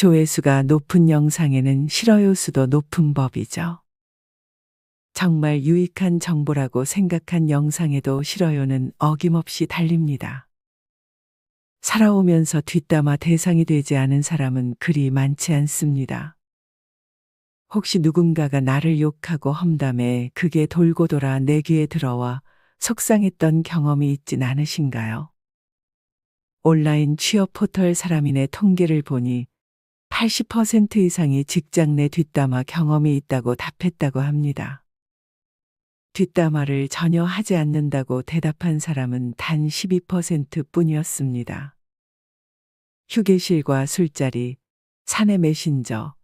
조회수가 높은 영상에는 싫어요 수도 높은 법이죠. 정말 유익한 정보라고 생각한 영상에도 싫어요는 어김없이 달립니다. 살아오면서 뒷담화 대상이 되지 않은 사람은 그리 많지 않습니다. 혹시 누군가가 나를 욕하고 험담해 그게 돌고 돌아 내 귀에 들어와 속상했던 경험이 있진 않으신가요? 온라인 취업 포털 사람인의 통계를 보니 80% 이상이 직장 내 뒷담화 경험이 있다고 답했다고 합니다. 뒷담화를 전혀 하지 않는다고 대답한 사람은 단 12% 뿐이었습니다. 휴게실과 술자리, 사내 메신저,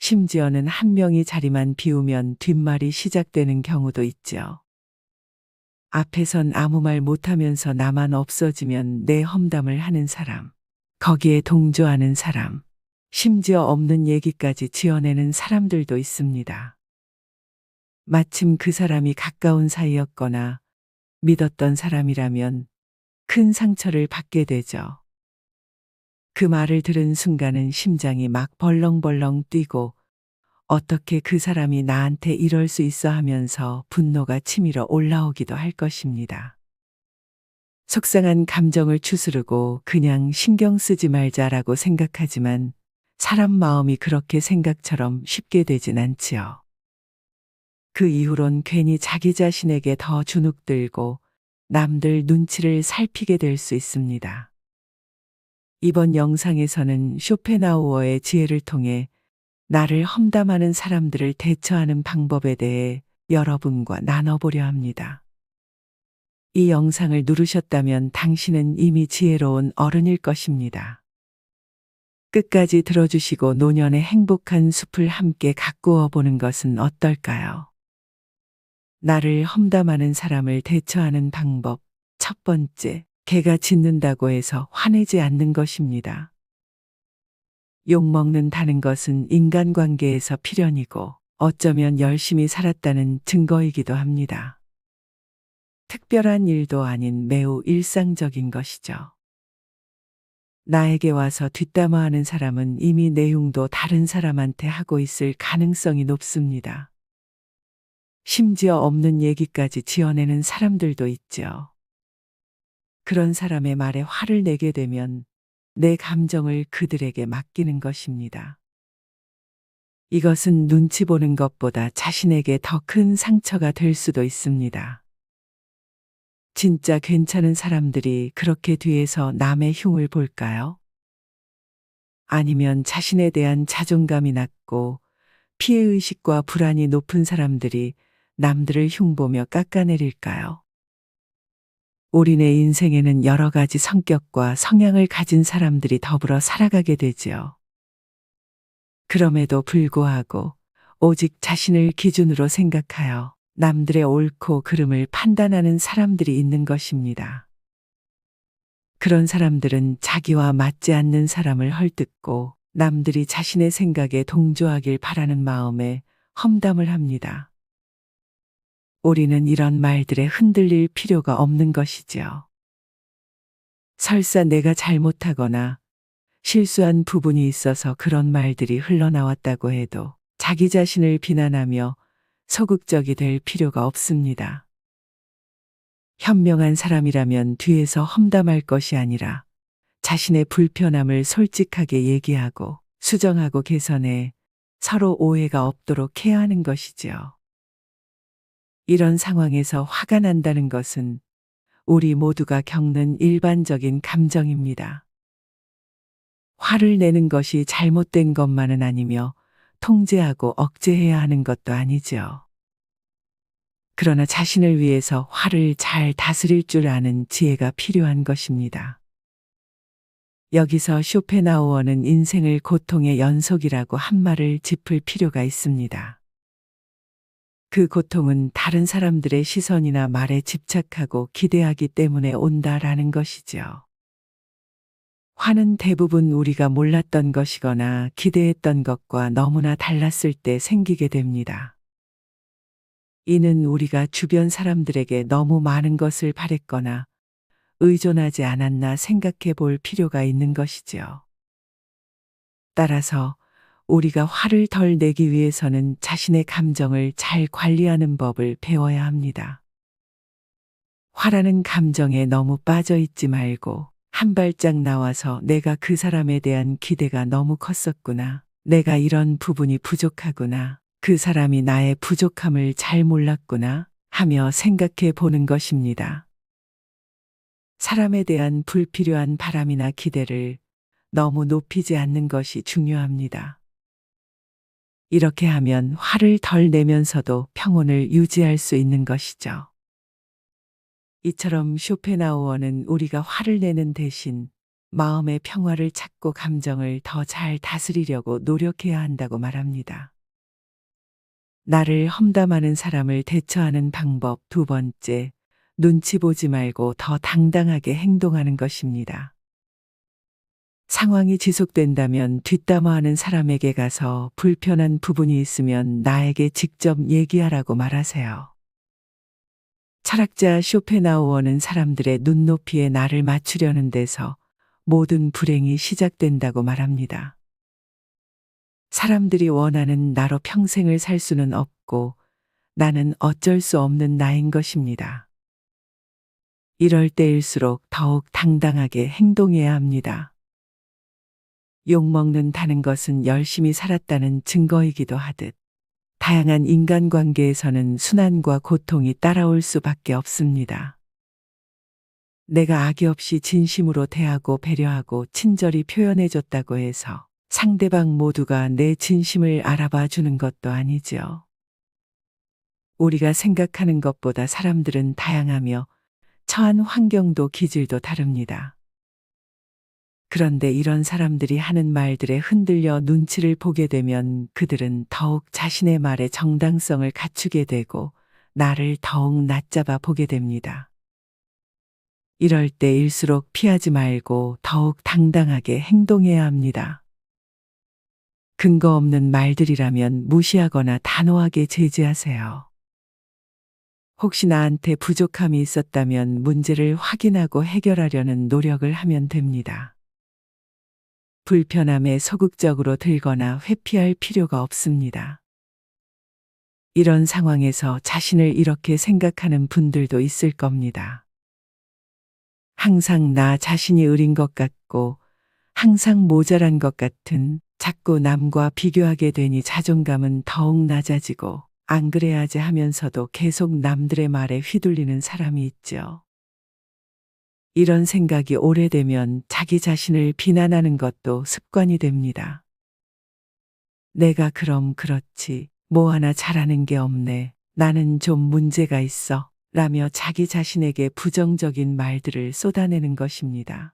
심지어는 한 명이 자리만 비우면 뒷말이 시작되는 경우도 있죠. 앞에선 아무 말 못하면서 나만 없어지면 내 험담을 하는 사람, 거기에 동조하는 사람, 심지어 없는 얘기까지 지어내는 사람들도 있습니다. 마침 그 사람이 가까운 사이였거나 믿었던 사람이라면 큰 상처를 받게 되죠. 그 말을 들은 순간은 심장이 막 벌렁벌렁 뛰고 어떻게 그 사람이 나한테 이럴 수 있어 하면서 분노가 치밀어 올라오기도 할 것입니다. 속상한 감정을 추스르고 그냥 신경 쓰지 말자라고 생각하지만 사람 마음이 그렇게 생각처럼 쉽게 되진 않지요. 그 이후론 괜히 자기 자신에게 더 주눅들고 남들 눈치를 살피게 될 수 있습니다. 이번 영상에서는 쇼펜하우어의 지혜를 통해 나를 험담하는 사람들을 대처하는 방법에 대해 여러분과 나눠보려 합니다. 이 영상을 누르셨다면 당신은 이미 지혜로운 어른일 것입니다. 끝까지 들어주시고 노년의 행복한 숲을 함께 가꾸어 보는 것은 어떨까요? 나를 험담하는 사람을 대처하는 방법. 첫 번째, 개가 짖는다고 해서 화내지 않는 것입니다. 욕먹는다는 것은 인간관계에서 필연이고 어쩌면 열심히 살았다는 증거이기도 합니다. 특별한 일도 아닌 매우 일상적인 것이죠. 나에게 와서 뒷담화하는 사람은 이미 내용도 다른 사람한테 하고 있을 가능성이 높습니다. 심지어 없는 얘기까지 지어내는 사람들도 있죠. 그런 사람의 말에 화를 내게 되면 내 감정을 그들에게 맡기는 것입니다. 이것은 눈치 보는 것보다 자신에게 더 큰 상처가 될 수도 있습니다. 진짜 괜찮은 사람들이 그렇게 뒤에서 남의 흉을 볼까요? 아니면 자신에 대한 자존감이 낮고 피해의식과 불안이 높은 사람들이 남들을 흉보며 깎아내릴까요? 우리네 인생에는 여러 가지 성격과 성향을 가진 사람들이 더불어 살아가게 되지요. 그럼에도 불구하고 오직 자신을 기준으로 생각하여 남들의 옳고 그름을 판단하는 사람들이 있는 것입니다. 그런 사람들은 자기와 맞지 않는 사람을 헐뜯고 남들이 자신의 생각에 동조하길 바라는 마음에 험담을 합니다. 우리는 이런 말들에 흔들릴 필요가 없는 것이지요. 설사 내가 잘못하거나 실수한 부분이 있어서 그런 말들이 흘러나왔다고 해도 자기 자신을 비난하며 소극적이 될 필요가 없습니다. 현명한 사람이라면 뒤에서 험담할 것이 아니라 자신의 불편함을 솔직하게 얘기하고 수정하고 개선해 서로 오해가 없도록 해야 하는 것이지요. 이런 상황에서 화가 난다는 것은 우리 모두가 겪는 일반적인 감정입니다. 화를 내는 것이 잘못된 것만은 아니며 통제하고 억제해야 하는 것도 아니죠. 그러나 자신을 위해서 화를 잘 다스릴 줄 아는 지혜가 필요한 것입니다. 여기서 쇼펜하우어는 인생을 고통의 연속이라고 한 말을 짚을 필요가 있습니다. 그 고통은 다른 사람들의 시선이나 말에 집착하고 기대하기 때문에 온다라는 것이죠. 화는 대부분 우리가 몰랐던 것이거나 기대했던 것과 너무나 달랐을 때 생기게 됩니다. 이는 우리가 주변 사람들에게 너무 많은 것을 바랬거나 의존하지 않았나 생각해 볼 필요가 있는 것이지요. 따라서 우리가 화를 덜 내기 위해서는 자신의 감정을 잘 관리하는 법을 배워야 합니다. 화라는 감정에 너무 빠져 있지 말고 한 발짝 나와서 내가 그 사람에 대한 기대가 너무 컸었구나. 내가 이런 부분이 부족하구나. 그 사람이 나의 부족함을 잘 몰랐구나. 하며 생각해 보는 것입니다. 사람에 대한 불필요한 바람이나 기대를 너무 높이지 않는 것이 중요합니다. 이렇게 하면 화를 덜 내면서도 평온을 유지할 수 있는 것이죠. 이처럼 쇼펜하우어는 우리가 화를 내는 대신 마음의 평화를 찾고 감정을 더 잘 다스리려고 노력해야 한다고 말합니다. 나를 험담하는 사람을 대처하는 방법 두 번째, 눈치 보지 말고 더 당당하게 행동하는 것입니다. 상황이 지속된다면 뒷담화하는 사람에게 가서 불편한 부분이 있으면 나에게 직접 얘기하라고 말하세요. 철학자 쇼펜하우어는 사람들의 눈높이에 나를 맞추려는 데서 모든 불행이 시작된다고 말합니다. 사람들이 원하는 나로 평생을 살 수는 없고 나는 어쩔 수 없는 나인 것입니다. 이럴 때일수록 더욱 당당하게 행동해야 합니다. 욕먹는다는 것은 열심히 살았다는 증거이기도 하듯 다양한 인간관계에서는 순환과 고통이 따라올 수밖에 없습니다. 내가 악의 없이 진심으로 대하고 배려하고 친절히 표현해줬다고 해서 상대방 모두가 내 진심을 알아봐 주는 것도 아니죠. 우리가 생각하는 것보다 사람들은 다양하며 처한 환경도 기질도 다릅니다. 그런데 이런 사람들이 하는 말들에 흔들려 눈치를 보게 되면 그들은 더욱 자신의 말의 정당성을 갖추게 되고 나를 더욱 낮잡아 보게 됩니다. 이럴 때일수록 피하지 말고 더욱 당당하게 행동해야 합니다. 근거 없는 말들이라면 무시하거나 단호하게 제지하세요. 혹시 나한테 부족함이 있었다면 문제를 확인하고 해결하려는 노력을 하면 됩니다. 불편함에 소극적으로 들거나 회피할 필요가 없습니다. 이런 상황에서 자신을 이렇게 생각하는 분들도 있을 겁니다. 항상 나 자신이 의린 것 같고 항상 모자란 것 같은 자꾸 남과 비교하게 되니 자존감은 더욱 낮아지고 안 그래야지 하면서도 계속 남들의 말에 휘둘리는 사람이 있죠. 이런 생각이 오래되면 자기 자신을 비난하는 것도 습관이 됩니다. 내가 그럼 그렇지, 뭐 하나 잘하는 게 없네. 나는 좀 문제가 있어. 라며 자기 자신에게 부정적인 말들을 쏟아내는 것입니다.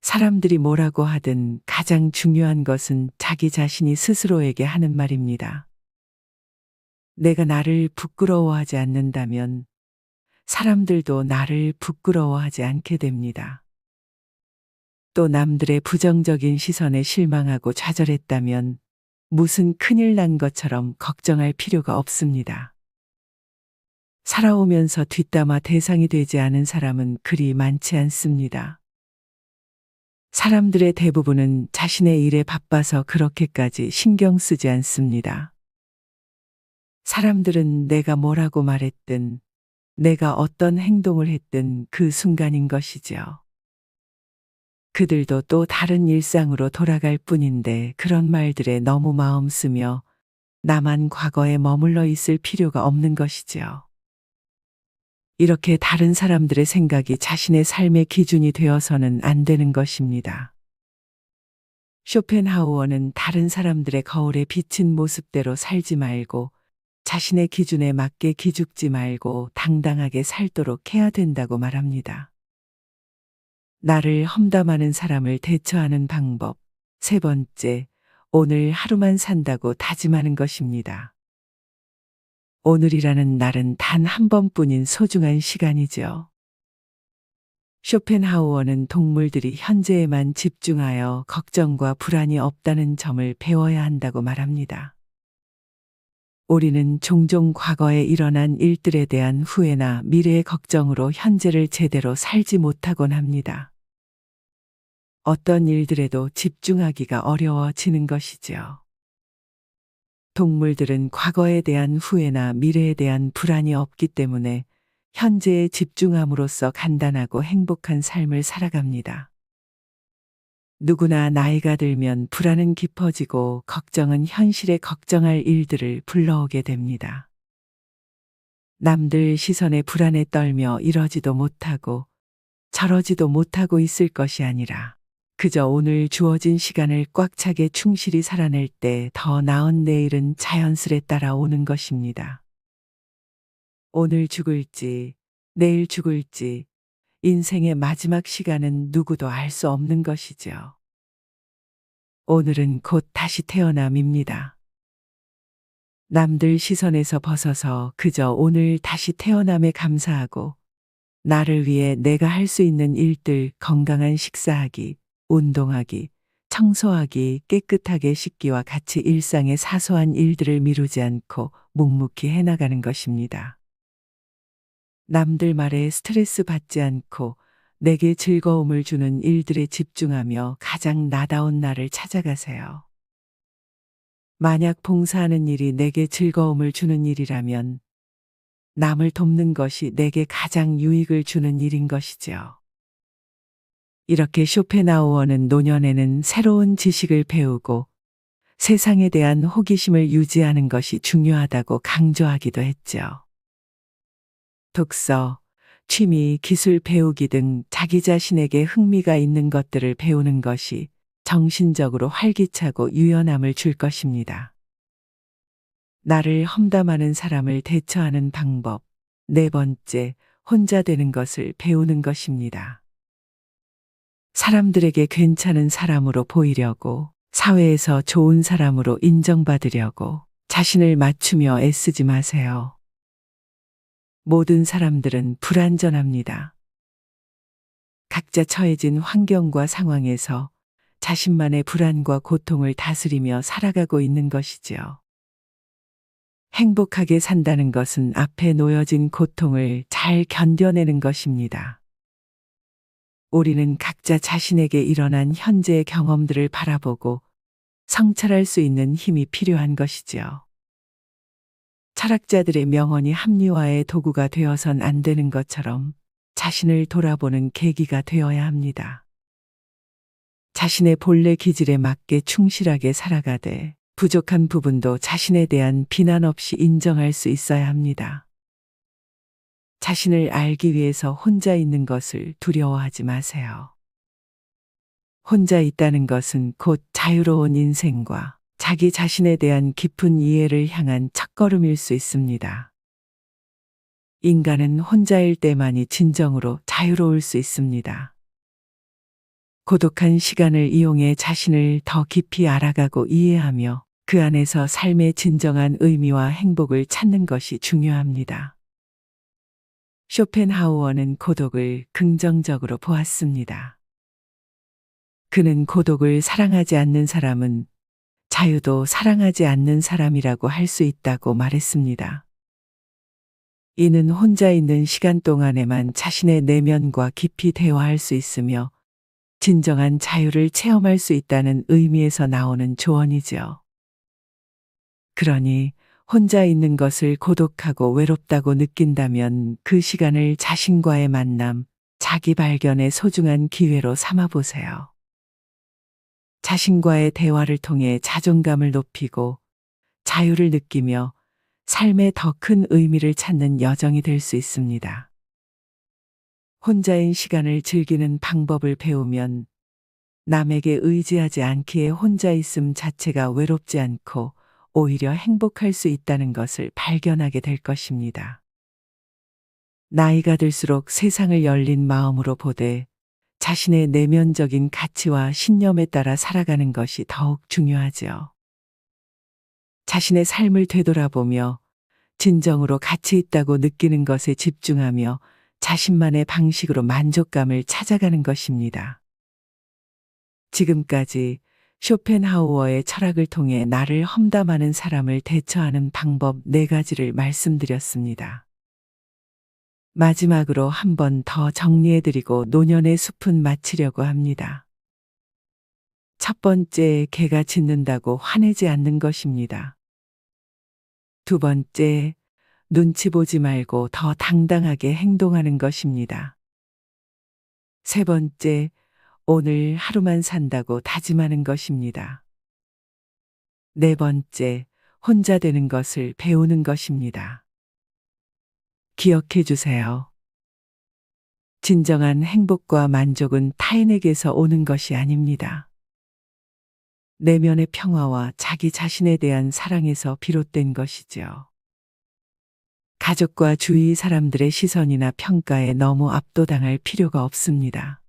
사람들이 뭐라고 하든 가장 중요한 것은 자기 자신이 스스로에게 하는 말입니다. 내가 나를 부끄러워하지 않는다면 사람들도 나를 부끄러워하지 않게 됩니다. 또 남들의 부정적인 시선에 실망하고 좌절했다면 무슨 큰일 난 것처럼 걱정할 필요가 없습니다. 살아오면서 뒷담화 대상이 되지 않은 사람은 그리 많지 않습니다. 사람들의 대부분은 자신의 일에 바빠서 그렇게까지 신경 쓰지 않습니다. 사람들은 내가 뭐라고 말했든, 내가 어떤 행동을 했든 그 순간인 것이지요. 그들도 또 다른 일상으로 돌아갈 뿐인데 그런 말들에 너무 마음 쓰며 나만 과거에 머물러 있을 필요가 없는 것이지요. 이렇게 다른 사람들의 생각이 자신의 삶의 기준이 되어서는 안 되는 것입니다. 쇼펜하우어는 다른 사람들의 거울에 비친 모습대로 살지 말고 자신의 기준에 맞게 기죽지 말고 당당하게 살도록 해야 된다고 말합니다. 나를 험담하는 사람을 대처하는 방법. 세 번째, 오늘 하루만 산다고 다짐하는 것입니다. 오늘이라는 날은 단 한 번뿐인 소중한 시간이죠. 쇼펜하우어는 동물들이 현재에만 집중하여 걱정과 불안이 없다는 점을 배워야 한다고 말합니다. 우리는 종종 과거에 일어난 일들에 대한 후회나 미래의 걱정으로 현재를 제대로 살지 못하곤 합니다. 어떤 일들에도 집중하기가 어려워지는 것이지요. 동물들은 과거에 대한 후회나 미래에 대한 불안이 없기 때문에 현재에 집중함으로써 간단하고 행복한 삶을 살아갑니다. 누구나 나이가 들면 불안은 깊어지고 걱정은 현실에 걱정할 일들을 불러오게 됩니다. 남들 시선에 불안에 떨며 이러지도 못하고 저러지도 못하고 있을 것이 아니라 그저 오늘 주어진 시간을 꽉 차게 충실히 살아낼 때 더 나은 내일은 자연스레 따라오는 것입니다. 오늘 죽을지, 내일 죽을지, 인생의 마지막 시간은 누구도 알 수 없는 것이죠. 오늘은 곧 다시 태어남입니다. 남들 시선에서 벗어서 그저 오늘 다시 태어남에 감사하고 나를 위해 내가 할 수 있는 일들 건강한 식사하기, 운동하기, 청소하기, 깨끗하게 씻기와 같이 일상의 사소한 일들을 미루지 않고 묵묵히 해나가는 것입니다. 남들 말에 스트레스 받지 않고 내게 즐거움을 주는 일들에 집중하며 가장 나다운 나를 찾아가세요. 만약 봉사하는 일이 내게 즐거움을 주는 일이라면 남을 돕는 것이 내게 가장 유익을 주는 일인 것이지요. 이렇게 쇼펜하우어는 노년에는 새로운 지식을 배우고 세상에 대한 호기심을 유지하는 것이 중요하다고 강조하기도 했죠. 독서, 취미, 기술 배우기 등 자기 자신에게 흥미가 있는 것들을 배우는 것이 정신적으로 활기차고 유연함을 줄 것입니다. 나를 험담하는 사람을 대처하는 방법. 네 번째, 혼자 되는 것을 배우는 것입니다. 사람들에게 괜찮은 사람으로 보이려고, 사회에서 좋은 사람으로 인정받으려고 자신을 맞추며 애쓰지 마세요. 모든 사람들은 불완전합니다. 각자 처해진 환경과 상황에서 자신만의 불안과 고통을 다스리며 살아가고 있는 것이지요. 행복하게 산다는 것은 앞에 놓여진 고통을 잘 견뎌내는 것입니다. 우리는 각자 자신에게 일어난 현재의 경험들을 바라보고 성찰할 수 있는 힘이 필요한 것이지요. 철학자들의 명언이 합리화의 도구가 되어선 안 되는 것처럼 자신을 돌아보는 계기가 되어야 합니다. 자신의 본래 기질에 맞게 충실하게 살아가되 부족한 부분도 자신에 대한 비난 없이 인정할 수 있어야 합니다. 자신을 알기 위해서 혼자 있는 것을 두려워하지 마세요. 혼자 있다는 것은 곧 자유로운 인생과 자기 자신에 대한 깊은 이해를 향한 첫걸음일 수 있습니다. 인간은 혼자일 때만이 진정으로 자유로울 수 있습니다. 고독한 시간을 이용해 자신을 더 깊이 알아가고 이해하며 그 안에서 삶의 진정한 의미와 행복을 찾는 것이 중요합니다. 쇼펜하우어는 고독을 긍정적으로 보았습니다. 그는 고독을 사랑하지 않는 사람은 자유도 사랑하지 않는 사람이라고 할 수 있다고 말했습니다. 이는 혼자 있는 시간 동안에만 자신의 내면과 깊이 대화할 수 있으며 진정한 자유를 체험할 수 있다는 의미에서 나오는 조언이지요. 그러니 혼자 있는 것을 고독하고 외롭다고 느낀다면 그 시간을 자신과의 만남, 자기 발견의 소중한 기회로 삼아 보세요. 자신과의 대화를 통해 자존감을 높이고 자유를 느끼며 삶의 더 큰 의미를 찾는 여정이 될 수 있습니다. 혼자인 시간을 즐기는 방법을 배우면 남에게 의지하지 않기에 혼자 있음 자체가 외롭지 않고 오히려 행복할 수 있다는 것을 발견하게 될 것입니다. 나이가 들수록 세상을 열린 마음으로 보되 자신의 내면적인 가치와 신념에 따라 살아가는 것이 더욱 중요하지요. 자신의 삶을 되돌아보며 진정으로 가치 있다고 느끼는 것에 집중하며 자신만의 방식으로 만족감을 찾아가는 것입니다. 지금까지 쇼펜하우어의 철학을 통해 나를 험담하는 사람을 대처하는 방법 네 가지를 말씀드렸습니다. 마지막으로 한 번 더 정리해드리고 노년의 숲은 마치려고 합니다. 첫 번째, 개가 짖는다고 화내지 않는 것입니다. 두 번째, 눈치 보지 말고 더 당당하게 행동하는 것입니다. 세 번째, 오늘 하루만 산다고 다짐하는 것입니다. 네 번째, 혼자 되는 것을 배우는 것입니다. 기억해 주세요. 진정한 행복과 만족은 타인에게서 오는 것이 아닙니다. 내면의 평화와 자기 자신에 대한 사랑에서 비롯된 것이죠. 가족과 주위 사람들의 시선이나 평가에 너무 압도당할 필요가 없습니다.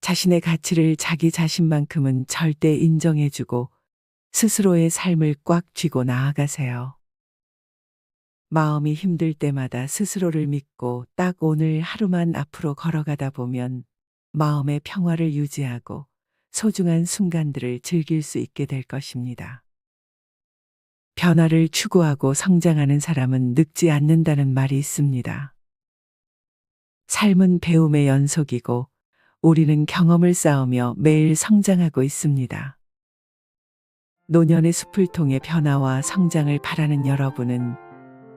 자신의 가치를 자기 자신만큼은 절대 인정해주고 스스로의 삶을 꽉 쥐고 나아가세요. 마음이 힘들 때마다 스스로를 믿고 딱 오늘 하루만 앞으로 걸어가다 보면 마음의 평화를 유지하고 소중한 순간들을 즐길 수 있게 될 것입니다. 변화를 추구하고 성장하는 사람은 늙지 않는다는 말이 있습니다. 삶은 배움의 연속이고 우리는 경험을 쌓으며 매일 성장하고 있습니다. 노년의 숲을 통해 변화와 성장을 바라는 여러분은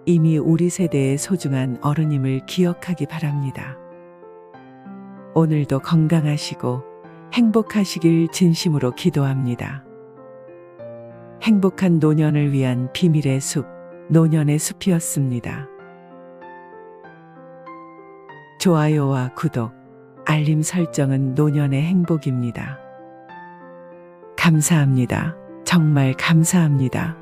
이미 우리 세대의 소중한 어른임을 기억하기 바랍니다. 오늘도 건강하시고 행복하시길 진심으로 기도합니다. 행복한 노년을 위한 비밀의 숲, 노년의 숲이었습니다. 좋아요와 구독, 알림 설정은 노년의 행복입니다. 감사합니다. 정말 감사합니다.